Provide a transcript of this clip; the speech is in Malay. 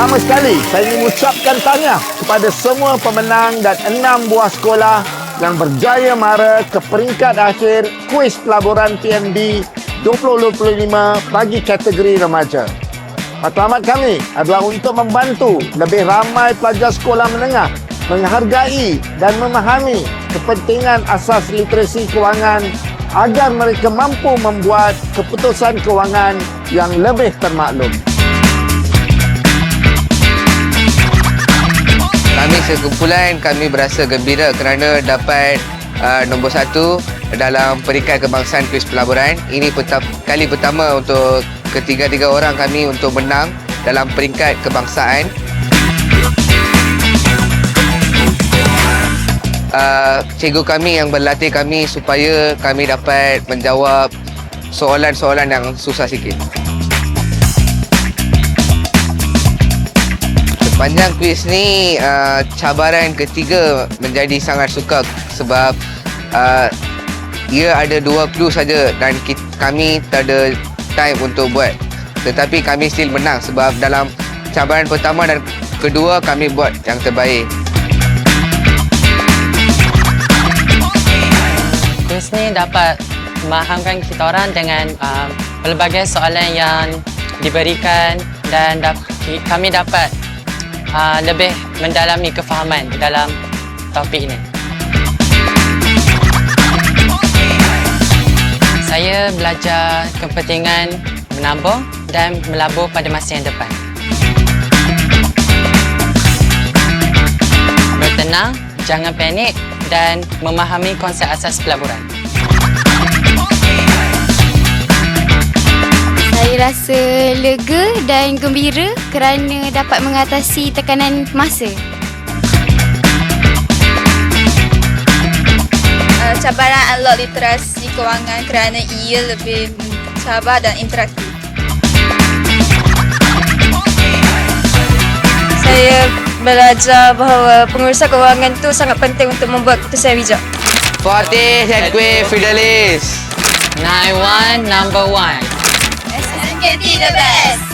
Pertama sekali, saya ingin mengucapkan tahniah kepada semua pemenang dan enam buah sekolah yang berjaya mara ke peringkat akhir kuis pelaburan PMD 2025 bagi kategori remaja. Matlamat kami adalah untuk membantu lebih ramai pelajar sekolah menengah menghargai dan memahami kepentingan asas literasi kewangan agar mereka mampu membuat keputusan kewangan yang lebih termaklum. Kami sekumpulan kami berasa gembira kerana dapat uh, nombor satu dalam peringkat kebangsaan kuis pelaburan. Ini perta- kali pertama untuk ketiga-tiga orang kami untuk menang dalam peringkat kebangsaan. Uh, cikgu kami yang berlatih kami supaya kami dapat menjawab soalan-soalan yang susah sikit. Sepanjang kuis ni uh, cabaran ketiga menjadi sangat sukar sebab uh, ia ada dua clue saja dan kita, kami tak ada time untuk buat. Tetapi kami still menang sebab dalam cabaran pertama dan kedua kami buat yang terbaik. Kuis ni dapat memahamkan kita orang dengan uh, pelbagai soalan yang diberikan dan ki- kami dapat uh, lebih mendalami kefahaman dalam topik ini. Saya belajar kepentingan menabung dan melabur pada masa yang depan. Bertenang, jangan panik dan memahami konsep asas pelaburan. rasa lega dan gembira kerana dapat mengatasi tekanan masa. Uh, cabaran unlock literasi kewangan kerana ia lebih cabar dan interaktif. Saya belajar bahawa pengurusan kewangan itu sangat penting untuk membuat keputusan bijak. Fatih Hedwig Fidelis. 9-1, number 1. the best!